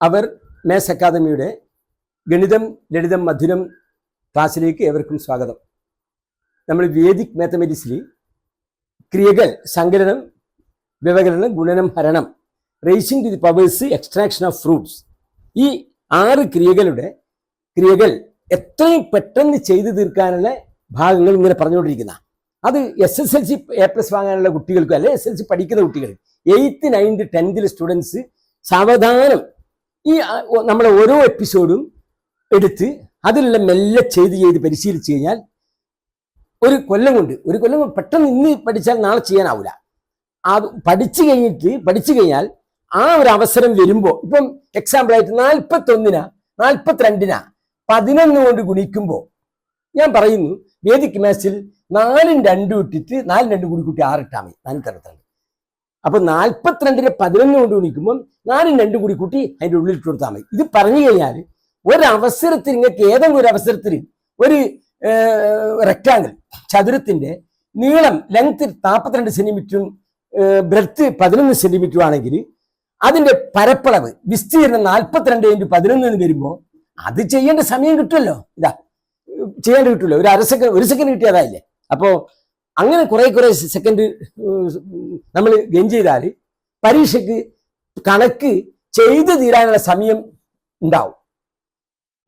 അവർ maze അക്കാദമിയുടെ ഗണിതം ലളിതം മധുരം ക്ലാസ്സിലേക്ക് ഏവർക്കും സ്വാഗതം. നമ്മൾ വേദിക് മാത്തമെറ്റിക്സിൽ ക്രിയകൾ സങ്കലനം വ്യവകലനം ഗുണനം ഹരണം raising to the powers extraction of fruits ഈ ആറ് ക്രിയകളുടെ ക്രിയകൾ എത്രയും പെട്ടെന്ന് ചെയ്തു തീർക്കാനുള്ള ഭാഗങ്ങൾ ഇങ്ങനെ പറഞ്ഞുകൊണ്ടിരിക്കുന്ന. അത് S S L C A plus വാങ്ങാനുള്ള കുട്ടികൾക്കും അല്ലെ എസ് എൽ സി പഠിക്കുന്ന കുട്ടികൾ എയ്ത്ത് നയൻത് ടെൻത്തിൽ സ്റ്റുഡൻസ് സാവധാനം ഈ നമ്മളെ ഓരോ എപ്പിസോഡും എടുത്ത് അതിലുള്ള മെല്ലെ ചെയ്ത് ചെയ്ത് പരിശീലിച്ച് കഴിഞ്ഞാൽ ഒരു കൊല്ലം കൊണ്ട് ഒരു കൊല്ലം പെട്ടെന്ന് ഇന്ന് പഠിച്ചാൽ നാളെ ചെയ്യാനാവില്ല അത് പഠിച്ചു കഴിഞ്ഞിട്ട് പഠിച്ചു കഴിഞ്ഞാൽ ആ ഒരു അവസരം വരുമ്പോൾ ഇപ്പം എക്സാമ്പിൾ ആയിട്ട് നാൽപ്പത്തൊന്നിനാ നാൽപ്പത്തിരണ്ടിനാ പതിനൊന്ന് കൊണ്ട് ഗുണിക്കുമ്പോൾ ഞാൻ പറയുന്നു വേദിക് മാത്സിൽ നാലും രണ്ടും ഇട്ടിട്ട് നാലും രണ്ടും കൂടി കൂട്ടി ആറിട്ടാൽ മതി നാനൂറ്റി അപ്പൊ നാൽപ്പത്തിരണ്ടിന് പതിനൊന്ന് കൊണ്ട് ഗുണിക്കുമ്പോൾ നാലും രണ്ടും കൂടി കൂട്ടി അതിന്റെ ഉള്ളിൽ ഇട്ട് കൊടുത്താൽ മതി. ഇത് പറഞ്ഞു കഴിഞ്ഞാൽ ഒരവസരത്തിൽ നിങ്ങൾക്ക് ഏതെങ്കിലും ഒരു അവസരത്തിൽ ഒരു റെക്ടാങ്കിൾ ചതുരത്തിന്റെ നീളം ലെങ്ത് നാൽപ്പത്തിരണ്ട് സെന്റിമീറ്ററും ബ്രെത്ത് പതിനൊന്ന് സെന്റിമീറ്ററും ആണെങ്കിൽ അതിന്റെ പരപ്പളവ് വിസ്തീർണം നാൽപ്പത്തിരണ്ട് ഇന്റു പതിനൊന്ന് എന്ന് വരുമ്പോൾ അത് ചെയ്യേണ്ട സമയം കിട്ടുമല്ലോ. ഇതാ ചെയ്യേണ്ട കിട്ടുമല്ലോ. ഒരു അര സെക്കൻഡ് ഒരു സെക്കൻഡ് കിട്ടിയതായില്ലേ? അപ്പോ അങ്ങനെ കുറെ കുറെ സെക്കൻഡ് നമ്മൾ ഗെയിൻ ചെയ്താൽ പരീക്ഷയ്ക്ക് കണക്ക് ചെയ്തു തീരാനുള്ള സമയം ഉണ്ടാവും.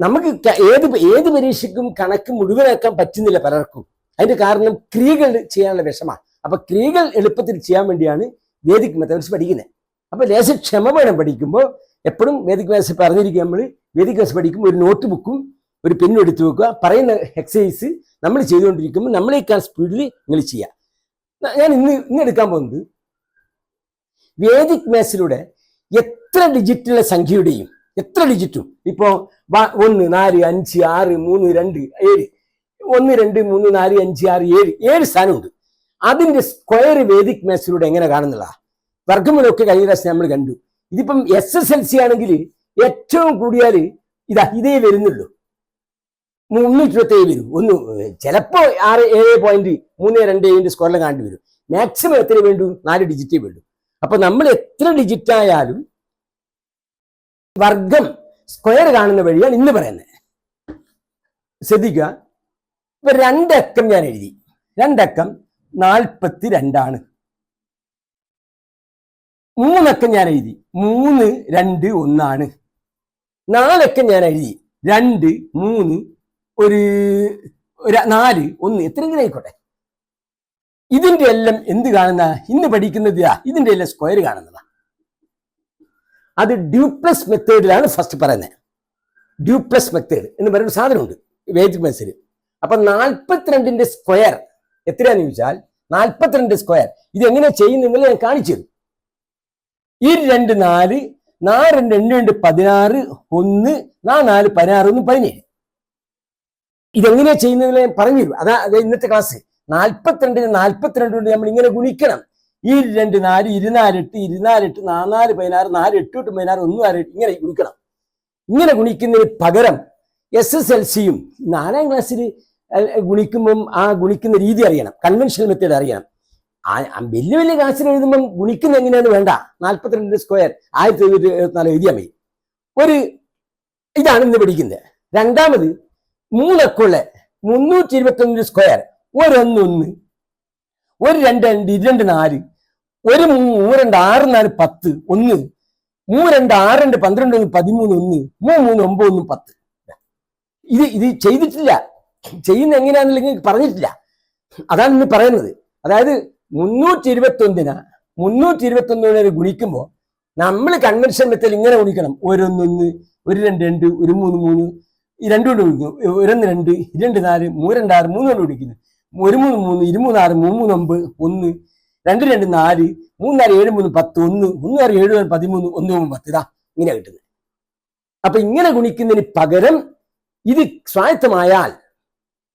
നമുക്ക് ഏത് ഏത് പരീക്ഷയ്ക്കും കണക്ക് മുഴുവനാക്കാൻ പറ്റുന്നില്ല പലർക്കും. അതിന്റെ കാരണം ക്രിയകൾ ചെയ്യാനുള്ള വിഷമാണ്. അപ്പൊ ക്രിയകൾ എളുപ്പത്തിൽ ചെയ്യാൻ വേണ്ടിയാണ് വേദിക് മെത്തേഡ്സ് പഠിക്കുന്നത്. അപ്പൊ ലേശം ക്ഷമ വേണം പഠിക്കുമ്പോൾ. എപ്പോഴും വേദിക് മാത്സ് പറഞ്ഞിരിക്കുക നമ്മൾ വേദിക് മാത്സ് പഠിക്കുമ്പോൾ ഒരു നോട്ട് ബുക്കും ഒരു പെന്നും എടുത്തു വെക്കുക. പറയുന്ന എക്സസൈസ് നമ്മൾ ചെയ്തുകൊണ്ടിരിക്കുമ്പോൾ നമ്മളേക്കാൾ സ്പീഡിൽ നിങ്ങൾ ചെയ്യുക. ഞാൻ ഇന്ന് ഇന്ന് എടുക്കാൻ പോകുന്നത് വേദിക് മാത്സിലൂടെ എത്ര ഡിജിറ്റുള്ള സംഖ്യയുടെയും എത്ര ഡിജിറ്റും ഇപ്പോൾ ഒന്ന് നാല് അഞ്ച് ആറ് മൂന്ന് രണ്ട് ഏഴ്. ഒന്ന് രണ്ട് മൂന്ന് നാല് അഞ്ച് ആറ് ഏഴ്. ഏഴ് സ്ഥാനമുണ്ട് അതിന്റെ സ്ക്വയർ വേദിക് മാത്സിലൂടെ എങ്ങനെ കാണുന്നതാ? വർഗമൂലമൊക്കെ കഴിഞ്ഞ പ്രാവശ്യം നമ്മൾ കണ്ടു. ഇതിപ്പം എസ് എസ് എൽ സി ആണെങ്കിൽ ഏറ്റവും കൂടിയാൽ ഇതാ ഇതേ വരുന്നുള്ളൂ. മുന്നൂറ്റി ഇരുപത്തി ഏഴ് വരും. ഒന്ന് ചിലപ്പോൾ ആറ് ഏഴ് പോയിന്റ് മൂന്ന് രണ്ട് ഏഴിന്റെ സ്കോറിൽ കാണേണ്ടി വരും. മാക്സിമം എത്ര വേണ്ടു? നാല് ഡിജിറ്റ് വേണ്ടു. അപ്പൊ നമ്മൾ എത്ര ഡിജിറ്റ് ആയാലും വർഗം സ്ക്വയർ കാണുന്ന വഴിയാണ് ഇന്ന് പറയുന്നത് ശ്രദ്ധിക്കുക. ഇപ്പൊ രണ്ടക്കം ഞാൻ എഴുതി. രണ്ടക്കം നാൽപ്പത്തി രണ്ടാണ് മൂന്നക്കം ഞാൻ എഴുതി. മൂന്ന് രണ്ട് ഒന്നാണ്. നാലക്കം ഞാൻ എഴുതി. രണ്ട് മൂന്ന് ഒരു ഒരു നാല് ഒന്ന് എത്രയെങ്കിലും ആയിക്കോട്ടെ. ഇതിന്റെ എല്ലാം എന്ത് കാണുന്ന? ഇന്ന് പഠിക്കുന്നത് ഇതാ, ഇതിന്റെ എല്ലാം സ്ക്വയർ കാണുന്നതാ. അത് ഡ്യൂപ്ലസ് മെത്തേഡിലാണ് ഫസ്റ്റ് പറയുന്നത്. ഡ്യൂപ്ലസ് മെത്തേഡ് എന്ന് പറയുന്ന സാധനമുണ്ട് വേദിക് മനസ്സിൽ അപ്പൊ നാൽപ്പത്തിരണ്ടിന്റെ സ്ക്വയർ എത്രയാന്ന് ചോദിച്ചാൽ നാൽപ്പത്തിരണ്ട് സ്ക്വയർ ഇത് എങ്ങനെ ചെയ്യുന്നെങ്കിൽ ഞാൻ കാണിച്ചു തരും. ഈ രണ്ട് നാല് നാല് രണ്ട് രണ്ട് പതിനാറ് ഒന്ന് നാല് നാല് പതിനാറ് ഒന്ന് പതിനേഴ്. ഇതെങ്ങനെയാ ചെയ്യുന്നതിൽ ഞാൻ പറഞ്ഞു തരും അതാ അത് ഇന്നത്തെ ക്ലാസ് നാൽപ്പത്തിരണ്ടിന് നാൽപ്പത്തിരണ്ട് കൊണ്ട് നമ്മൾ ഇങ്ങനെ ഗുണിക്കണം. ഈ രണ്ട് നാല് ഇരുനാലെട്ട് ഇരുനാലെട്ട് നാനാല് പതിനാറ് നാല് എട്ട് എട്ട് പതിനാറ് ഒന്ന് ആറ് ഇങ്ങനെ ഗുണിക്കണം. ഇങ്ങനെ ഗുണിക്കുന്നതിന് പകരം എസ് എസ് എൽ സിയും നാലാം ക്ലാസ്സിൽ ഗുണിക്കുമ്പം ആ ഗുണിക്കുന്ന രീതി അറിയണം. കൺവെൻഷണൽ മെത്തേഡ് അറിയണം. ആ ആ വലിയ വലിയ ക്ലാസ്സിൽ എഴുതുമ്പം ഗുണിക്കുന്ന എങ്ങനെയാണ് വേണ്ട. നാൽപ്പത്തിരണ്ട് സ്ക്വയർ ആയിരത്തി എഴുന്നൂറ്റി എഴുപത്തിനാല് എഴുതിയാൽ മതി. ഒരു ഇതാണ് ഇന്ന് പഠിക്കുന്നത്. രണ്ടാമത് മൂന്നക്കുള്ള മുന്നൂറ്റി ഇരുപത്തി ഒന്നിന് സ്ക്വയർ ഒരൊന്ന് ഒന്ന് ഒരു രണ്ട് രണ്ട് ഇരുണ്ട് നാല്. ഒരു മൂന്ന് രണ്ട് ആറ് നാല് പത്ത് ഒന്ന്. മൂന്ന് രണ്ട് ആറ് രണ്ട് പന്ത്രണ്ട് ഒന്ന് പതിമൂന്ന് ഒന്ന്. മൂന്ന് മൂന്ന് ഒമ്പത് ഒന്ന് പത്ത്. ഇത് ഇത് ചെയ്തിട്ടില്ല. ചെയ്യുന്ന എങ്ങനെയാണെന്നില്ലെങ്കിൽ പറഞ്ഞിട്ടില്ല. അതാണ് ഇന്ന് പറയുന്നത്. അതായത് മുന്നൂറ്റി ഇരുപത്തി ഒന്നിന് മുന്നൂറ്റി ഇരുപത്തി ഒന്നിനെ ഗുണിക്കുമ്പോൾ നമ്മൾ കൺവെൻഷൻ മെത്തേഡ് ഇങ്ങനെ ഗുണിക്കണം. ഓരോന്നൊന്ന് ഒരു രണ്ട് രണ്ട് ഒരു മൂന്ന് മൂന്ന്. രണ്ട് കൊണ്ട് വിളിക്കുന്നു ഒരൊന്ന് രണ്ട് രണ്ട് നാല് മൂന്ന് രണ്ട് ആറ് മൂന്ന് കൊണ്ട് ഗുണിക്കുന്നു ഒരു മൂന്ന് മൂന്ന് ഇരുമൂന്ന് ആറ് മൂന്ന് മൂന്ന് ഒമ്പത് ഒന്ന്. രണ്ട് രണ്ട് നാല് മൂന്നാറ് ഏഴ് മൂന്ന് പത്ത് ഒന്ന്. ഒന്ന് ആറ് ഏഴ് പതിമൂന്ന് ഒന്ന് മൂന്ന് പത്ത്. ഇതാ ഇങ്ങനെ കിട്ടുന്നത്. അപ്പൊ ഇങ്ങനെ ഗുണിക്കുന്നതിന് പകരം ഇത് സ്വായത്തമായാൽ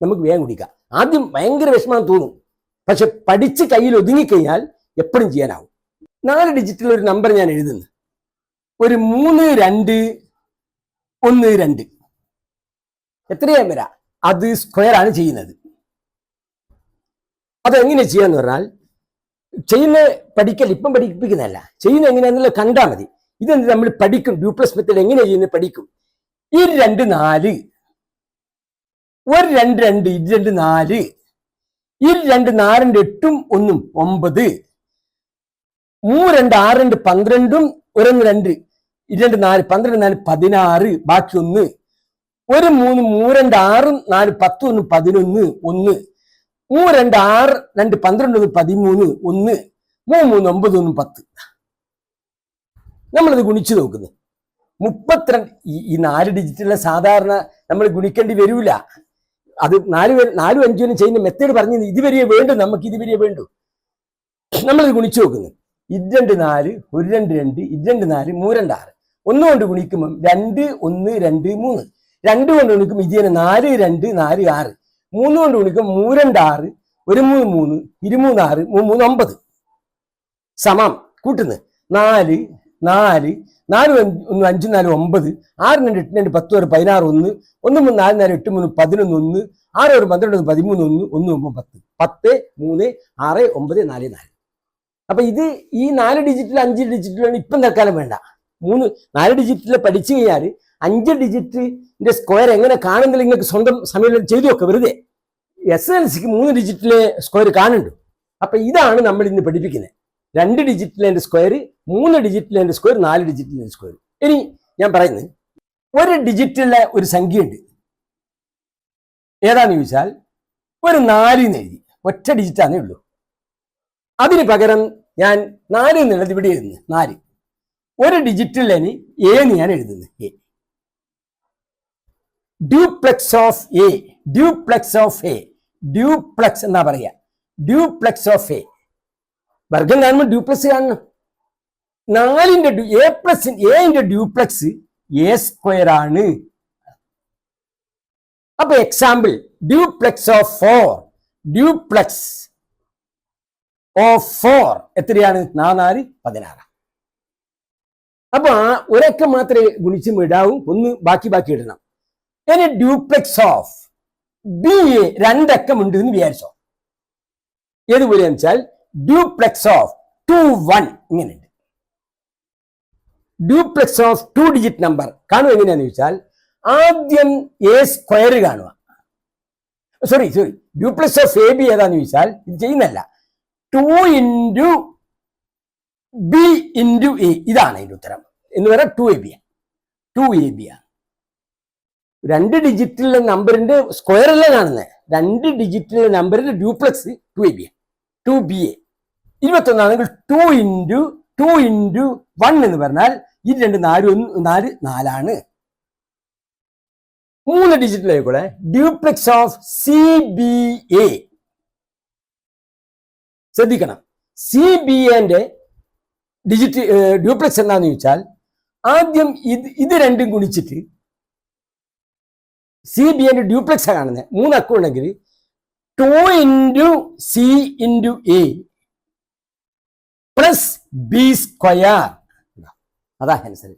നമുക്ക് വേഗം കുടിക്കാം. ആദ്യം ഭയങ്കര വിഷമം തോന്നും. പക്ഷെ പഠിച്ച് കയ്യിൽ ഒതുങ്ങിക്കഴിഞ്ഞാൽ എപ്പോഴും ചെയ്യാനാവും. നാല് ഡിജിറ്റിൽ ഒരു നമ്പർ ഞാൻ എഴുതുന്നു. ഒരു മൂന്ന് രണ്ട് ഒന്ന് രണ്ട്. എത്രയാൻ വരാ? അത് സ്ക്വയർ ആണ് ചെയ്യുന്നത്. അതെങ്ങനെ ചെയ്യാന്ന് പറഞ്ഞാൽ ചെയ്യുന്ന പഠിക്കൽ ഇപ്പം പഠിപ്പിക്കുന്നതല്ല. ചെയ്യുന്ന എങ്ങനെയാണെന്നുള്ള കണ്ടാൽ മതി. ഇത് നമ്മൾ പഠിക്കും? ഡ്യൂപ്ലസ് മെത്തേഡ് എങ്ങനെ ചെയ്യുന്നത് പഠിക്കും? ഈ രണ്ട് നാല്. ഒരു രണ്ട് രണ്ട് ഇത് രണ്ട് നാല്. ഈ രണ്ട് നാലിന്റെ എട്ടും ഒന്നും ഒമ്പത്. മൂന്ന് രണ്ട് ആറ് രണ്ട് പന്ത്രണ്ടും ഒരൊന്ന് രണ്ട്. ഇരണ്ട് നാല് പന്ത്രണ്ട് നാല് പതിനാറ് ബാക്കി ഒന്ന്. ഒരു മൂന്ന് മൂ രണ്ട് ആറ് നാല് പത്ത് ഒന്ന് പതിനൊന്ന് ഒന്ന്. മൂ രണ്ട് ആറ് രണ്ട് പന്ത്രണ്ട് ഒന്ന് പതിമൂന്ന് ഒന്ന്. മൂ മൂന്ന് ഒമ്പത് ഒന്ന് പത്ത്. നമ്മളത് ഗുണിച്ചു നോക്കുന്നത് മുപ്പത്തിരണ്ട് ഈ നാല് ഡിജിറ്റിലെ സാധാരണ നമ്മൾ ഗുണിക്കേണ്ടി വരൂല. അത് നാല് നാലും അഞ്ചും ചെയ്യുന്ന മെത്തേഡ് പറഞ്ഞു ഇതുവരെയേ വേണ്ടു നമുക്ക് ഇതുവരെയേ വേണ്ടു. നമ്മളിത് ഗുണിച്ചു നോക്കുന്നു. ഇരണ്ട് നാല് ഒരു രണ്ട് രണ്ട് ഇരണ്ട് നാല് മൂരണ്ട് ആറ്. ഒന്നുകൊണ്ട് ഗുണിക്കുമ്പം രണ്ട് ഒന്ന് രണ്ട് മൂന്ന്. രണ്ട് കൊണ്ട് ഗുണിക്കും ഇതിനെ നാല് രണ്ട് നാല് ആറ്. മൂന്ന് കൊണ്ട് ഗുണിക്കും മൂരണ്ട് ആറ് ഒരു മൂന്ന് മൂന്ന് ഇരുമൂന്ന് ആറ് മൂന്ന് ഒമ്പത്. സമം. കൂട്ടുന്നത് നാല് നാല് നാല് ഒന്ന് അഞ്ച് നാല് ഒമ്പത് ആറ് രണ്ട് എട്ട് രണ്ട് പത്ത് ഒരു പതിനാറ് ഒന്ന് ഒന്ന് മൂന്ന് നാല് നാല് എട്ട് മൂന്ന് പതിനൊന്ന് ഒന്ന് ആറ് ഒരു പന്ത്രണ്ട് ഒന്ന് പതിമൂന്ന് ഒന്ന് ഒന്ന് ഒമ്പത് പത്ത്. പത്ത് മൂന്ന് ആറ് ഒമ്പത് നാല് നാല്. അപ്പൊ ഇത് ഈ നാല് ഡിജിറ്റിൽ അഞ്ച് ഡിജിറ്റിലാണ് ഇപ്പം തൽക്കാലം വേണ്ട. മൂന്ന് നാല് ഡിജിറ്റിൽ പഠിച്ചു കഴിഞ്ഞാൽ അഞ്ച് ഡിജിറ്റിന്റെ സ്ക്വയർ എങ്ങനെ കാണുന്നില്ല നിങ്ങൾക്ക് സ്വന്തം സമയം ചെയ്തു നോക്കുക വെറുതെ. എസ് എൽ സിക്ക് മൂന്ന് ഡിജിറ്റിലെ സ്ക്വയർ കാണുന്നുണ്ട്. അപ്പൊ ഇതാണ് നമ്മൾ ഇന്ന് പഠിപ്പിക്കുന്നത്. രണ്ട് ഡിജിറ്റിലെ സ്ക്വയർ മൂന്ന് ഡിജിറ്റിലെ സ്ക്വയർ നാല് ഡിജിറ്റിലെ സ്ക്വയർ. ഇനി ഞാൻ പറയുന്നത് ഒരു ഡിജിറ്റിലെ ഒരു സംഖ്യയുണ്ട്. ഏതാന്ന് ചോദിച്ചാൽ ഒരു നാലിന്ന് എഴുതി. ഒറ്റ ഡിജിറ്റാന്നേ ഉള്ളൂ. അതിന് പകരം ഞാൻ നാല് എന്നുള്ളത് ഇവിടെ എഴുതുന്നു. നാല്. ഒരു ഡിജിറ്റിൽ ഏന്ന് ഞാൻ എഴുതുന്നു. A duplex of a duplex of a duplex എന്നാ പറയുക ഡ്യൂപ്ലെക്സ് ഓഫ് എ വർഗം കാണുമ്പോൾ ഡ്യൂപ്ലെക്സ് കാണണം. നാലിന്റെ എ പ്ലസ് എന്റെ ഡ്യൂപ്ലെക്സ് എ സ്ക്വയർ ആണ്. അപ്പൊ example duplex of four duplex of four എത്രയാണ്? നാല് പതിനാറ്. അപ്പൊ ഒരക്കം മാത്രമേ ഗുണിച്ചും ഇടാവും ഒന്ന് ബാക്കി ബാക്കി ഇടണം. ഇനി ഡ്യൂപ്ലെക്സ് ഓഫ് ബി എ രണ്ടക്കം ഉണ്ട് എന്ന് വിചാരിച്ചോ ഏതുപോലെയാന്ന് വെച്ചാൽ ഡ്യൂപ്ലെക്സ് ഓഫ് ടു വൺ ഇങ്ങനെയുണ്ട്. Duplex of two digit number കാണുക എങ്ങനെയാന്ന് ചോദിച്ചാൽ ആദ്യം എ സ്ക്വയർ കാണുക. Sorry sorry duplex of A B ഏതാന്ന് ചോദിച്ചാൽ ഇത് ചെയ്യുന്നല്ല two into B into A ഇതാണ് അതിന്റെ ഉത്തരം. എന്ന് പറയാം two A B two A B ആണ്. രണ്ട് ഡിജിറ്റിലെ നമ്പറിന്റെ സ്ക്വയർ അല്ല കാണുന്നത് രണ്ട് ഡിജിറ്റിലെ നമ്പറിന്റെ duplex two A B two B A ഇരുപത്തൊന്നാണെങ്കിൽ two into two into one എന്ന് പറഞ്ഞാൽ ഇത് രണ്ട് നാല് ഒന്ന് നാല് നാലാണ്. മൂന്ന് ഡിജിറ്റിലേക്കൂടെ duplex of C B A ശ്രദ്ധിക്കണം. സി ബി എന്റെ ഡിജിറ്റ് ഡ്യൂപ്ലക്സ് എന്താന്ന് ചോദിച്ചാൽ ആദ്യം ഇത് ഇത് രണ്ടും ഗുണിച്ചിട്ട് സി ബി എന്റെ ഡ്യൂപ്ലെക്സ് കാണുന്നത് മൂന്ന് അക്കം ഉണ്ടെങ്കിൽ two into C into A plus B square അതാ answer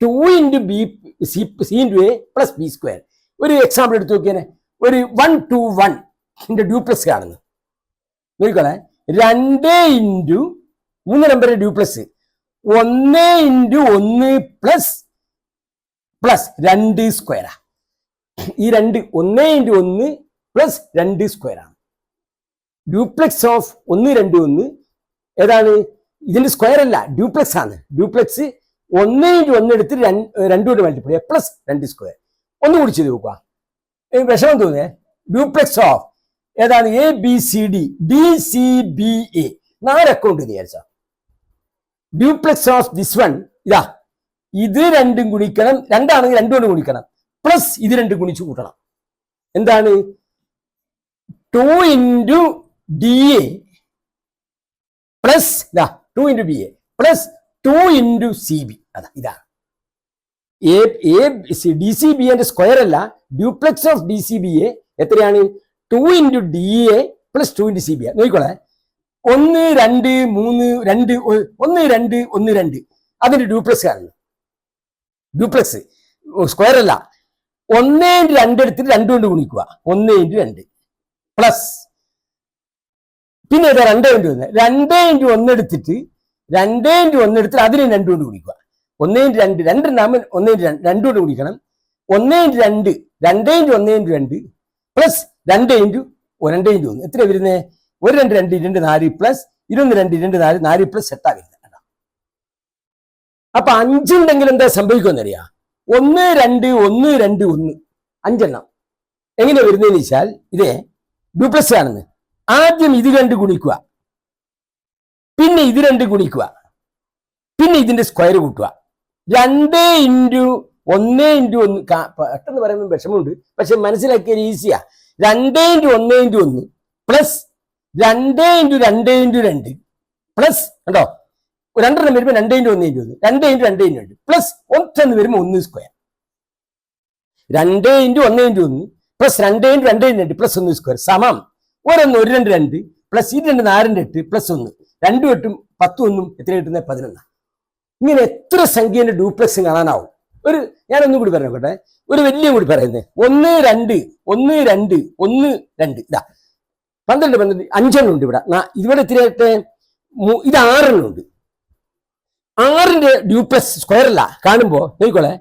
two into B C C into A plus B square ഒരു എക്സാമ്പിൾ എടുത്ത് നോക്കിയാൽ ഒരു വൺ ടു വൺ ഡ്യൂപ്ലെക്സ് കാണുന്നു. നോക്കിക്കോളെ. രണ്ട് ഇന്റു മൂന്ന് നമ്പറിന്റെ ഡ്യൂപ്ലക്സ് ഒന്ന് ഇന്റു ഒന്ന് പ്ലസ് പ്ലസ് രണ്ട് സ്ക്വയറാ ഈ രണ്ട് ഒന്ന് ഇന്റു ഒന്ന് പ്ലസ് രണ്ട് സ്ക്വയർ ആണ്. ഡ്യൂപ്ലെക്സ് ഓഫ് ഒന്ന് രണ്ട് ഒന്ന് ഏതാണ്? ഇതിന്റെ സ്ക്വയർ അല്ല ഡ്യൂപ്ലെക്സ് ആണ്. ഡ്യൂപ്ലെക്സ് ഒന്ന് ഇന്റു ഒന്ന് എടുത്ത് രണ്ട് രണ്ടു കൊണ്ട് മൾട്ടിപ്ലൈ പ്ലസ് രണ്ട് സ്ക്വയർ. ഒന്ന് കൂടി ചെയ്ത് നോക്കുക. വിഷമം തോന്നിയേ ഡ്യൂപ്ലെക്സ് ഓഫ് ഏതാണ്? A B C D D C B A നാല് അക്കൗണ്ട് വിചാരിച്ച. ഡ്യൂപ്ലെക്സ് ഓഫ് ദിസ് വൺ ഇതാ. ഇത് രണ്ടും ഗുണിക്കണം രണ്ടാണെങ്കിൽ രണ്ടുകൊണ്ട് ഗുണിക്കണം. പ്ലസ് ഇത് രണ്ട് ഗുണിച്ച് കൂട്ടണം. എന്താണ്? Two into D A plus two into B A plus two into C B അതാ ഇതാണ് A A D C B എന്റെ സ്ക്വയർ അല്ല duplex of D C B A എത്രയാണ്? Two into D A plus two into C B A നോക്കിക്കോളെ. ഒന്ന് രണ്ട് മൂന്ന് രണ്ട് ഒന്ന് രണ്ട് ഒന്ന് രണ്ട്. അതിന്റെ ഡ്യൂപ്ലെക്സ് കാരണം ഡ്യൂപ്ലെക്സ് സ്ക്വയർ അല്ല. ഒന്ന് ഇന്റു രണ്ട് എടുത്തിട്ട് രണ്ട് കൊണ്ട് ഗുണിക്കുക. ഒന്ന് ഇന്റു രണ്ട്. പ്ലസ് പിന്നെ ഏതാ രണ്ടേ ഇന്റു ഒന്ന്? രണ്ടേ ഇന്റു ഒന്ന് എടുത്തിട്ട് രണ്ടേ ഇന്റു ഒന്ന് എടുത്തിട്ട് അതിനെ രണ്ട് കൊണ്ട് ഗുണിക്കുക. ഒന്നേ ഇന്റു രണ്ട്. രണ്ടുണ്ടാകുമ്പോൾ ഒന്നേ ഇന്റു രണ്ട്. കൊണ്ട് ഗുണിക്കണം. ഒന്നേ ഇന്റു രണ്ട്. രണ്ടേ ഇന്റു ഒന്നേ ഇന്റു രണ്ട്. പ്ലസ് രണ്ട് ഇന്റു രണ്ടേ ഇന്റു ഒന്ന്. എത്ര വരുന്നത് ഒരു രണ്ട് രണ്ട് രണ്ട് നാല് പ്ലസ് ഇരുപത് രണ്ട് രണ്ട് നാല്. നാല് പ്ലസ് എട്ടാ വരുന്നത്. അപ്പൊ അഞ്ചുണ്ടെങ്കിൽ എന്താ സംഭവിക്കുമെന്നറിയാം? ഒന്ന് രണ്ട് ഒന്ന് രണ്ട് ഒന്ന്. അഞ്ചെണ്ണം. എങ്ങനെ വരുന്നതെന്ന് വെച്ചാൽ ഇതേ ഡ്യൂപ്ലസ് ആണെന്ന്. ആദ്യം ഇത് രണ്ട് ഗുണിക്കുക. പിന്നെ ഇത് രണ്ട് ഗുണിക്കുക. പിന്നെ ഇതിന്റെ സ്ക്വയർ കൂട്ടുക. രണ്ട് ഇന്റു ഒന്ന് ഇന്റു ഒന്ന് പെട്ടെന്ന് പറയുമ്പോൾ വിഷമമുണ്ട്. പക്ഷെ മനസ്സിലാക്കിയാൽ ഈസിയാ. രണ്ട് ഇന്റു ഒന്ന് ഇന്റു ഒന്ന് പ്ലസ് രണ്ട് ഇന്റു രണ്ട് ഇന്റു രണ്ട്. പ്ലസ് കണ്ടോ? രണ്ടെണ്ണം വരുമ്പോൾ രണ്ട് ഇന്റു ഒന്ന് ഇന്റു ഒന്ന്. രണ്ട് ഇന്റു രണ്ട് ഇന്റു രണ്ട്. പ്ലസ് ഒറ്റെന്ന് വരുമ്പോൾ ഒന്ന് സ്ക്വയർ രണ്ട് ഇന്റു ഒന്ന് ഇന്റു ഒന്ന്. പ്ലസ് രണ്ട് ഇന്റു രണ്ട് ഇന്റു രണ്ട്. പ്ലസ് ഒന്ന് സ്ക്വയർ സമം. ഒരൊന്ന് ഒരു രണ്ട് രണ്ട്. പ്ലസ് ഇത് രണ്ട് നാലിന്റെ എട്ട്. പ്ലസ് ഒന്ന്. രണ്ടും എട്ടും പത്തും ഒന്നും എത്ര കിട്ടുന്നത് പതിനൊന്ന്. ഇങ്ങനെ എത്ര സംഖ്യേന്റെ ഡ്യൂപ്ലക്സ് കാണാനാവും? ഒരു ഞാനൊന്നും കൂടി പറഞ്ഞോട്ടെ ഒരു വലിയ കൂടി പറയുന്നത് ഒന്ന് രണ്ട് ഒന്ന് രണ്ട് ഒന്ന് രണ്ട്. ഇതാ. പന്ത്രണ്ട് പന്ത്രണ്ട് അഞ്ചെണ്ണം ഉണ്ട് ഇവിടെ. ഇവിടെ എത്രയായിട്ട് ഇത് ആറെണ്ണം ഉണ്ട്. ആറിന്റെ ഡ്യൂപ്ലക്സ് സ്ക്വയർ അല്ല. കാണുമ്പോ നോക്കിക്കോളെ.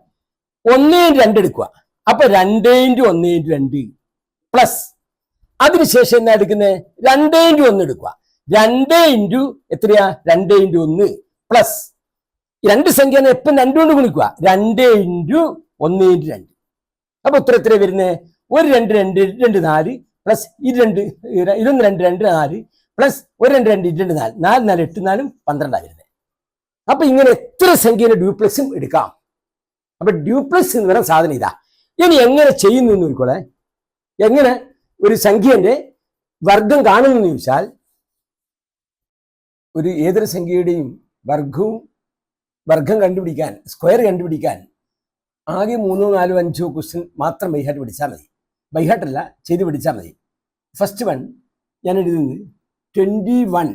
ഒന്നേ രണ്ട് എടുക്കുക അപ്പൊ രണ്ടേ ഇന്റു ഒന്നേ ഇന്റു രണ്ട് പ്ലസ് അതിനുശേഷം എന്നാ എടുക്കുന്നത് രണ്ടേ ഇന്റു ഒന്ന് എടുക്കുക രണ്ടേ ഇന്റു എത്രയാ? രണ്ടേ ഇന്റു ഒന്ന് പ്ലസ് രണ്ട് സംഖ്യ എപ്പം രണ്ടു കൊണ്ട് ഗുണിക്കുക രണ്ട് ഇന്റു ഒന്ന് ഇന്റു രണ്ട്. അപ്പൊ ഉത്തരം എത്ര വരുന്നത് ഒരു രണ്ട് രണ്ട് രണ്ട് നാല് പ്ലസ് ഇത് രണ്ട് ഇരുപത്തി രണ്ട് രണ്ട് നാല് പ്ലസ് ഒരു രണ്ട് രണ്ട് ഇത് രണ്ട് നാല്. നാല് നാല് എട്ട് നാലും പന്ത്രണ്ടാണ് വരുന്നത് അപ്പൊ ഇങ്ങനെ എത്ര സംഖ്യയിലെ ഡ്യൂപ്ലക്സും എടുക്കാം. അപ്പൊ ഡ്യൂപ്ലക്സ് എന്ന് പറയുന്ന സാധനം ഇതാ. ഇനി എങ്ങനെ ചെയ്യുന്നു എന്ന് എങ്ങനെ ഒരു സംഖ്യന്റെ വർഗം കാണുന്നു എന്ന് ചോദിച്ചാൽ ഒരു ഏതൊരു സംഖ്യയുടെയും വർഗവും വർഗം കണ്ടുപിടിക്കാൻ സ്ക്വയർ കണ്ടുപിടിക്കാൻ ആകെ മൂന്നോ നാലോ അഞ്ചോ ക്വസ്റ്റ്യൻ മാത്രം ബൈഹാട്ട് പഠിച്ചാൽ മതി. ബൈഹാട്ടല്ല ചെയ്ത് പഠിച്ചാൽ മതി. ഫസ്റ്റ് വൺ ഞാൻ എഴുതുന്നത് twenty one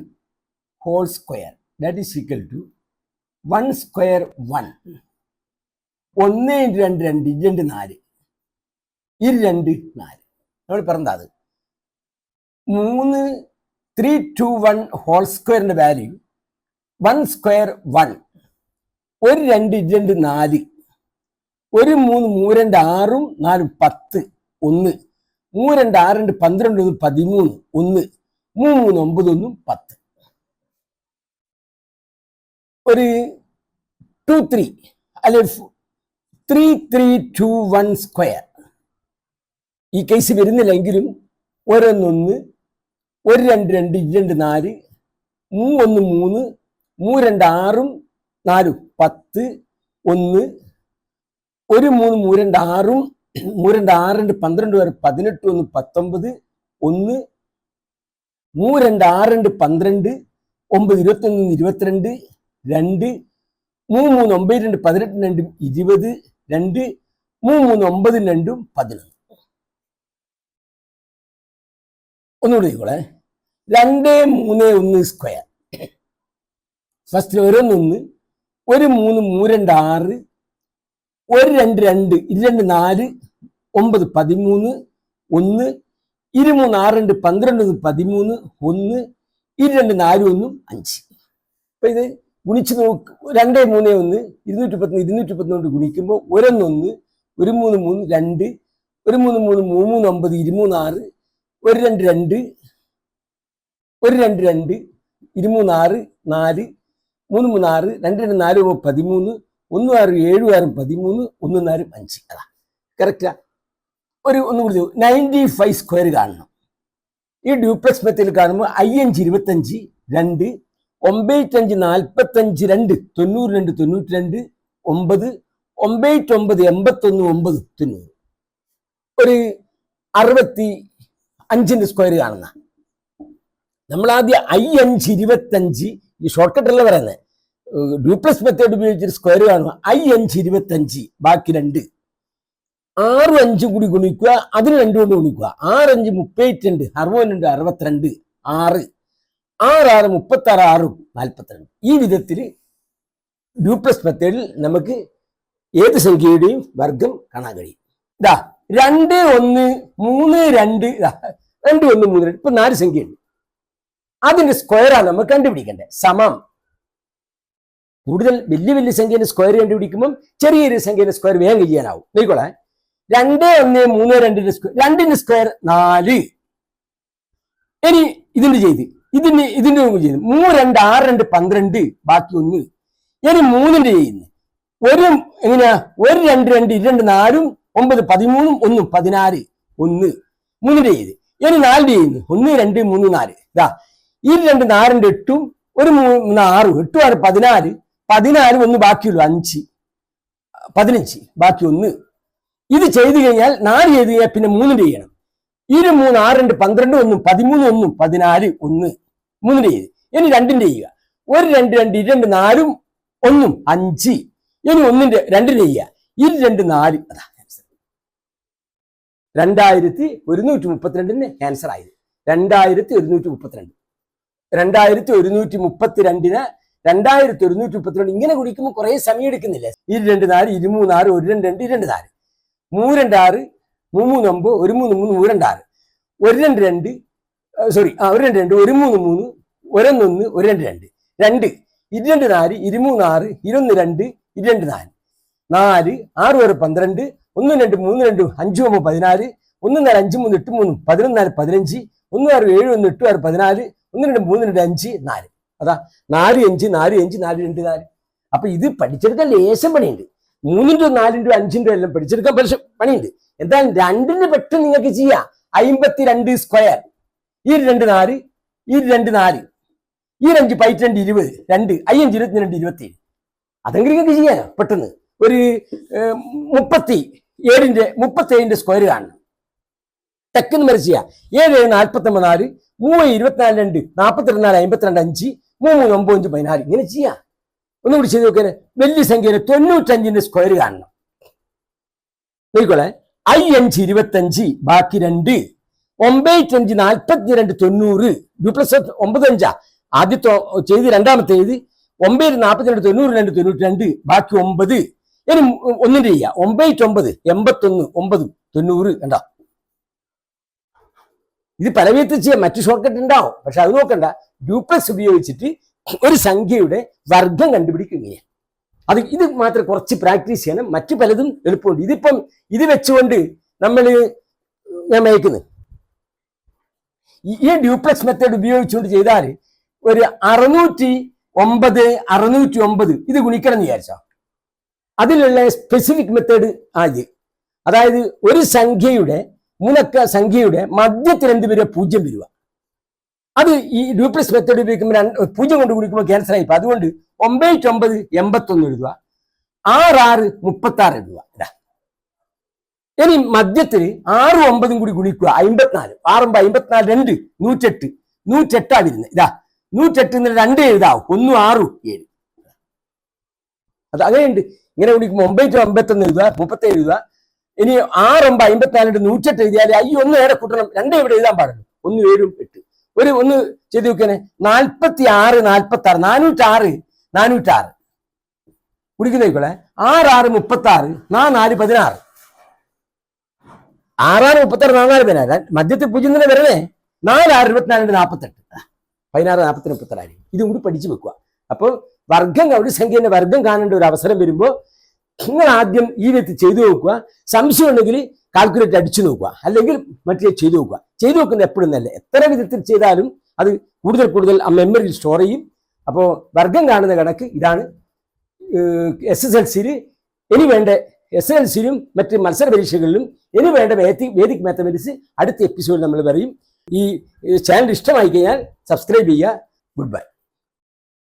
whole square that is equal to one square one ഒന്ന് ഇന്റു രണ്ട് രണ്ട് രണ്ട് നാല്. ഇരു രണ്ട് നാല്. നമ്മൾ പറഞ്ഞത് അത്. മൂന്ന് ത്രീ ടു വൺ ഹോൾ സ്ക്വയറിന്റെ വാല്യൂ വൺ സ്ക്വയർ വൺ ഒരു രണ്ട് രണ്ട് നാല്. ഒരു മൂന്ന് മൂരണ്ട് ആറും നാലും പത്ത് ഒന്ന്. മൂരണ്ട് ആറുണ്ട് പന്ത്രണ്ട് ഒന്ന് പതിമൂന്ന് ഒന്ന്. മൂന്ന് മൂന്ന് ഒമ്പത് ഒന്നും പത്ത്. ഒരു ടു ത്രീ അല്ലെ three three two one square ഈ കേസ് വരുന്നില്ലെങ്കിലും ഓരോന്നൊന്ന് ഒരു രണ്ട് രണ്ട് രണ്ട് നാല് മൂന്ന് മൂന്ന് മൂ രണ്ട് ആറും നാലും പത്ത് ഒന്ന് ഒരു മൂന്ന് മൂ രണ്ട് ആറും മൂ രണ്ട് ആറ് രണ്ട് പന്ത്രണ്ട് വരെ പതിനെട്ട് ഒന്ന് പത്തൊമ്പത് ഒന്ന് മൂ രണ്ട് ആറ് രണ്ട് പന്ത്രണ്ട് ഒമ്പത് ഇരുപത്തൊന്ന് ഇരുപത്തിരണ്ട് രണ്ട് മൂന്ന് മൂന്ന് ഒമ്പത് രണ്ട് പതിനെട്ട് രണ്ടും ഇരുപത് രണ്ട് മൂന്ന് മൂന്ന് ഒമ്പത് രണ്ടും പതിനൊന്ന്. ഒന്നുകൂടി നോക്കോളെ രണ്ട് മൂന്ന് ഒന്ന് സ്ക്വയർ. ഫസ്റ്റ് ഓരോന്നൊന്ന് ഒരു മൂന്ന് മൂരണ്ട് ആറ് ഒരു രണ്ട് രണ്ട് ഇരു രണ്ട് നാല് ഒമ്പത് പതിമൂന്ന് ഒന്ന് ഇരുമൂന്ന് ആറ് രണ്ട് പന്ത്രണ്ട് പതിമൂന്ന് ഒന്ന് ഇരു രണ്ട് നാല് ഒന്നും അഞ്ച്. അപ്പൊ ഇത് ഗുണിച്ച് നോക്ക് രണ്ടേ മൂന്നേ ഒന്ന് ഇരുന്നൂറ്റി പത്തൊന്ന് ഇരുന്നൂറ്റി പത്തൊന്ന് ഗുണിക്കുമ്പോൾ ഒരൊന്നൊന്ന് ഒരു മൂന്ന് മൂന്ന് രണ്ട് ഒരു മൂന്ന് മൂന്ന് മൂന്ന് ഒമ്പത് ഇരുമൂന്ന് ആറ് ഒരു രണ്ട് രണ്ട് ഒരു രണ്ട് രണ്ട് ഇരുമൂന്ന് ആറ് നാല് മൂന്ന് മൂന്ന് ആറ് രണ്ട് രണ്ട് നാല് പതിമൂന്ന് ഒന്നും ആറ് ഏഴും ആറും പതിമൂന്ന് ഒന്നും നാലും അഞ്ച്. അതാ കറക്റ്റാ ഒരു ഒന്നും കൂടി നയന്റി ഫൈവ് സ്ക്വയർ കാണണം. ഈ ഡ്യൂപ്ലക്സ് മെത്തേഡിൽ കാണുമ്പോൾ ഐ അഞ്ച് ഇരുപത്തഞ്ച് രണ്ട് ഒമ്പേറ്റഞ്ച് നാൽപ്പത്തഞ്ച് രണ്ട് തൊണ്ണൂറ് രണ്ട് തൊണ്ണൂറ്റി രണ്ട് ഒമ്പത് ഒമ്പേറ്റൊമ്പത് എൺപത്തൊന്ന് ഒമ്പത് തൊണ്ണൂറ്. ഒരു അറുപത്തി അഞ്ചിന്റെ സ്ക്വയർ കാണുന്ന. നമ്മൾ ആദ്യം ഐ അഞ്ച് ഇരുപത്തഞ്ച് ഈ ഷോർട്ട് അല്ല പറയുന്നത് ഡ്യൂപ്ലസ് മെത്തേഡ് ഉപയോഗിച്ചൊരു സ്ക്വയർ കാണുക ഐ അഞ്ച് ഇരുപത്തഞ്ച് ബാക്കി രണ്ട്. ആറ് അഞ്ചും കൂടി ഗുണിക്കുക അതിന് രണ്ടുകൊണ്ട് ഗുണിക്കുക. ആറഞ്ച് മുപ്പത്തിരണ്ട് അറുപത്തിരണ്ട് അറുപത്തിരണ്ട് ആറ്. ആറ് ആറ് മുപ്പത്തി ആറ് ആറും നാൽപ്പത്തിരണ്ട് ഈ വിധത്തിൽ ഡ്യൂപ്ലസ് മെത്തേഡിൽ നമുക്ക് ഏത് സംഖ്യയുടെയും വർഗം കാണാൻ കഴിയും. ഇതാ രണ്ട് ഒന്ന് മൂന്ന് രണ്ട് രണ്ട് ഒന്ന് മൂന്ന് രണ്ട് ഇപ്പൊ നാല് സംഖ്യയുണ്ട്. അതിന്റെ സ്ക്വയറാണ് നമ്മൾ കണ്ടുപിടിക്കേണ്ടത്. സമം. കൂടുതൽ വലിയ വലിയ സംഖ്യയുടെ സ്ക്വയർ കണ്ടുപിടിക്കുമ്പോൾ ചെറിയൊരു സംഖ്യയുടെ സ്ക്വയർ വേഗം ചെയ്യാനാവും. നോക്കോളെ രണ്ട് ഒന്ന് മൂന്ന് രണ്ടിന്റെ സ്ക്വയർ രണ്ടിന്റെ സ്ക്വയർ നാല്. ഇനി ഇതിന്റെ ചെയ്ത്. ഇതിന് ഇതിന്റെ ചെയ്ത് മൂന്ന് രണ്ട് ആറ് രണ്ട് പന്ത്രണ്ട് ബാക്കി ഒന്ന്. ഇനി മൂന്നിന്റെ ചെയ്യുന്നു. ഒരു എങ്ങനെയാ? ഒരു രണ്ട് രണ്ട് ഇരണ്ട് നാലും ഒമ്പത് പതിമൂന്നും ഒന്നും പതിനാറ് ഒന്ന്. മൂന്നിന്റെ ചെയ്ത്. ഇനി നാലിന്റെ ചെയ്യുന്നു. ഒന്ന് രണ്ട് മൂന്ന് നാല്. ഇതാ. ഈ രണ്ട് നാലിന്റെ എട്ടും ഒരു മൂന്ന് ആറും എട്ടും ആറ് പതിനാല് പതിനാല് ഒന്ന് ബാക്കിയുള്ളൂ അഞ്ച്. പതിനഞ്ച് ബാക്കി ഒന്ന്. ഇത് ചെയ്തു കഴിഞ്ഞാൽ നാല് ചെയ്ത് കഴിഞ്ഞാൽ പിന്നെ മൂന്നിന്റെ ചെയ്യണം. ഇരു മൂന്ന് ആറ് രണ്ട് പന്ത്രണ്ട് ഒന്നും പതിമൂന്ന് ഒന്നും പതിനാല് ഒന്ന് മൂന്നിന്റെ ചെയ്ത് ഇനി രണ്ടിന്റെ ചെയ്യുക. ഒരു രണ്ട് രണ്ട് ഇരു രണ്ട് നാലും ഒന്നും അഞ്ച്. ഇനി ഒന്നിന്റെ രണ്ടിന്റെ ചെയ്യുക. ഇരു രണ്ട് നാല്. അതാ ആൻസർ രണ്ടായിരത്തി ഒരുന്നൂറ്റി മുപ്പത്തിരണ്ടിന് ക്യാൻസർ ആയത്. രണ്ടായിരത്തി ഒരുന്നൂറ്റി മുപ്പത്തിരണ്ട്. രണ്ടായിരത്തി ഒരുന്നൂറ്റി മുപ്പത്തിരണ്ടിന് രണ്ടായിരത്തി ഒരുന്നൂറ്റി മുപ്പത്തിരണ്ട് ഇങ്ങനെ കുടിക്കുമ്പോൾ കുറെ സമയം എടുക്കുന്നില്ലേ? ഇരു രണ്ട് നാല് ഇരുമൂന്നാറ് ഒരു രണ്ട് രണ്ട് ഇരു രണ്ട് നാല്. മൂന്ന് രണ്ട് ആറ് മൂന്ന് മൂന്ന് ഒമ്പത് ഒരു മൂന്ന് മൂന്ന് ഒരു രണ്ട് ആറ്. ഒരു രണ്ട് രണ്ട് സോറി ആ ഒരു രണ്ട് രണ്ട് ഒരു മൂന്ന് മൂന്ന് ഒരൊന്നൊന്ന് ഒരു രണ്ട് രണ്ട്. രണ്ട് ഇരുന്ന് നാല് ഇരുമൂന്ന് ആറ് ഇരുന്ന് രണ്ട് ഇരുന്ന് നാല്. നാല് ആറ് പേര് പന്ത്രണ്ട് ഒന്ന് രണ്ട് മൂന്ന് രണ്ട് അഞ്ച് ഒമ്പത് പതിനാല് ഒന്ന് നാല് അഞ്ച് മൂന്ന് എട്ട് മൂന്ന് പതിനൊന്ന് നാല് പതിനഞ്ച് ഒന്ന് ആറ് ഏഴ് ഒന്ന് എട്ട് ആറ് പതിനാല് ഒന്ന് രണ്ട് മൂന്ന് രണ്ട് അഞ്ച് നാല്. അതാ നാല് അഞ്ച് നാല് അഞ്ച് നാല് രണ്ട് നാല്. അപ്പൊ ഇത് പഠിച്ചെടുക്കാൻ ലേശം പണിയുണ്ട്. മൂന്നിന്റെ നാലിന്റെ അഞ്ചിന്റെ എല്ലാം പിടിച്ചെടുക്കാൻ പക്ഷെ പണിയുണ്ട്. എന്തായാലും രണ്ടിന് പെട്ടെന്ന് നിങ്ങൾക്ക് ചെയ്യാം. അമ്പത്തി രണ്ട് സ്ക്വയർ ഈ രണ്ട് നാല് ഈ രണ്ട് നാല്. ഈ രണ്ട് പൈറ്റ് രണ്ട് ഇരുപത് രണ്ട് അയ്യഞ്ച് ഇരുപത്തി രണ്ട് ഇരുപത്തി ഏഴ് അതെങ്കിലും നിങ്ങൾക്ക് ചെയ്യാനോ പെട്ടെന്ന്. ഒരു മുപ്പത്തി ഏഴിന്റെ മുപ്പത്തി ഏഴിന്റെ സ്ക്വയർ കാണണം. തെക്കെന്ന് മരിച്ച ഏഴ് ഏഴ് നാൽപ്പത്തി ഒമ്പത് നാല് മൂന്ന് ഇരുപത്തിനാല് രണ്ട് നാൽപ്പത്തിരണ്ട് നാല് അമ്പത്തിരണ്ട് അഞ്ച് മൂന്ന് ഒമ്പത് അഞ്ച് പതിനാല്. ഇങ്ങനെ ചെയ്യാം. ഒന്നുകൂടി ചെയ്ത് നോക്കിയാൽ വലിയ സംഖ്യയിലെ തൊണ്ണൂറ്റഞ്ചിന്റെ സ്ക്വയർ കാണണം. നോക്കിക്കോളെ. ഐ അഞ്ച് ഇരുപത്തഞ്ച് ബാക്കി രണ്ട്. ഒമ്പത് അഞ്ച് നാൽപ്പത്തി രണ്ട് തൊണ്ണൂറ്. ഡു പ്ലസ് ഒമ്പത് അഞ്ചാ ആദ്യത്തെ ചെയ്ത് രണ്ടാമത്തെ ചെയ്ത് ഒമ്പത് നാൽപ്പത്തി രണ്ട് തൊണ്ണൂറ് രണ്ട് തൊണ്ണൂറ്റി രണ്ട് ബാക്കി ഒമ്പത്. ഇനി ഒന്നിന്റെ ചെയ്യാം. ഒമ്പത് ഒമ്പത് എൺപത്തൊന്ന് ഒമ്പത് തൊണ്ണൂറ്. കണ്ടോ? ഇത് പല വിധത്തിൽ ചെയ്യാം. മറ്റു ഷോർട്ട് കട്ട് ഉണ്ടാവും. പക്ഷെ അത് നോക്കണ്ട. ഡ്യൂപ്ലക്സ് ഉപയോഗിച്ചിട്ട് ഒരു സംഖ്യയുടെ വർഗം കണ്ടുപിടിക്കുകയാണ്. അത് ഇത് മാത്രം കുറച്ച് പ്രാക്ടീസ് ചെയ്യണം. മറ്റു പലതും എളുപ്പമുണ്ട്. ഇതിപ്പം ഇത് വെച്ചുകൊണ്ട് നമ്മൾ ഞാൻ മയക്കുന്നത് ഈ- ഡ്യൂപ്ലക്സ് മെത്തേഡ് ഉപയോഗിച്ചുകൊണ്ട് ചെയ്താൽ ഒരു അറുന്നൂറ്റി ഒമ്പത് അറുന്നൂറ്റി ഒമ്പത് ഇത് ഗുണിക്കണം എന്ന് വിചാരിച്ചോ? അതിലുള്ള സ്പെസിഫിക് മെത്തേഡ് ആദ്യം. അതായത് ഒരു സംഖ്യയുടെ മൂന്നക്ക സംഖ്യയുടെ മധ്യത്തിൽ എന്ത് വരിക പൂജ്യം വരിക അത് ഈ ഡ്യൂപ്ലിസ് മെത്തേഡ് ഉപയോഗിക്കുമ്പോൾ പൂജ പൂജ്യം കൊണ്ട് കുടിക്കുമ്പോൾ ക്യാൻസർ ആയിപ്പോ അതുകൊണ്ട് ഒമ്പത് ഒമ്പത് എൺപത്തൊന്ന് എഴുതുക. ആറ് ആറ് മുപ്പത്തി ആറ് എഴുതുക ഇനി മദ്യത്തിൽ ആറും ഒമ്പതും കൂടി ഗുണിക്കുക. അമ്പത്തിനാല്. ആറുമ്പോ അമ്പത്തിനാല് രണ്ട് നൂറ്റെട്ട്. നൂറ്റെട്ടാ വരുന്നത്. ഇതാ. നൂറ്റെട്ട് രണ്ട് എഴുതാവും. ഒന്നും ആറും ഏഴ്. അത് അങ്ങനെയുണ്ട് ഇങ്ങനെ ഗുണിക്കുമ്പോൾ ഒമ്പത് അമ്പത്തൊന്ന് എഴുതുക മുപ്പത്തേഴ് എഴുതുക. ഇനി ആറൊമ്പത് അമ്പത്തിനാലിട്ട് നൂറ്റെട്ട് എഴുതിയാൽ ഒന്ന് ഏറെ കൂട്ടണം. രണ്ടേ ഇവിടെ എഴുതാൻ പാടുള്ളൂ. ഒന്ന് ഏഴും എട്ട്. ഒരു ഒന്ന് ചെയ്ത് നോക്കിയാനെ. നാൽപ്പത്തി ആറ് നാൽപ്പത്തി ആറ് നാനൂറ്റാറ് നാനൂറ്റാറ്. കുടിക്കുന്നേക്കോളെ ആറ് ആറ് മുപ്പത്തി ആറ് നാല് പതിനാറ്. ആറാറ് മുപ്പത്തി ആറ് നാല് പതിനാറ് മധ്യത്തിൽ പൂജ്യം തന്നെ വരണേ. നാല് ആറ് ഇരുപത്തിനാലിന്റെ നാൽപ്പത്തെട്ട് പതിനാറ് നാൽപ്പത്തി മുപ്പത്താറ് ഇതും കൂടി പഠിച്ചു വെക്കുക. അപ്പോൾ വർഗം ഒരു സംഖ്യന്റെ വർഗം കാണേണ്ട ഒരു അവസരം വരുമ്പോൾ നിങ്ങൾ ആദ്യം ഈ വ്യക്തി ചെയ്തു നോക്കുക. സംശയം ഉണ്ടെങ്കിൽ കാൽക്കുലേറ്റ് അടിച്ചു നോക്കുക. അല്ലെങ്കിൽ മറ്റേ ചെയ്തു നോക്കുക. ചെയ്തു നോക്കുന്നത് എപ്പോഴും നല്ല എത്ര വിധത്തിൽ ചെയ്താലും അത് കൂടുതൽ കൂടുതൽ ആ മെമ്മറിയിൽ സ്റ്റോർ ചെയ്യും. അപ്പോൾ വർഗം കാണുന്ന കണക്ക് ഇതാണ്. എസ് എസ് എൽ സിയിൽ ഇനി വേണ്ട എസ് എൽ സിയിലും മറ്റ് മത്സര പരീക്ഷകളിലും ഇനി വേണ്ട വേദിക് വേദിക് മാത്തമെറ്റിക്സ് അടുത്ത എപ്പിസോഡിൽ നമ്മൾ പറയും ഈ ചാനൽ ഇഷ്ടമായി കഴിഞ്ഞാൽ സബ്സ്ക്രൈബ് ചെയ്യുക. Good bye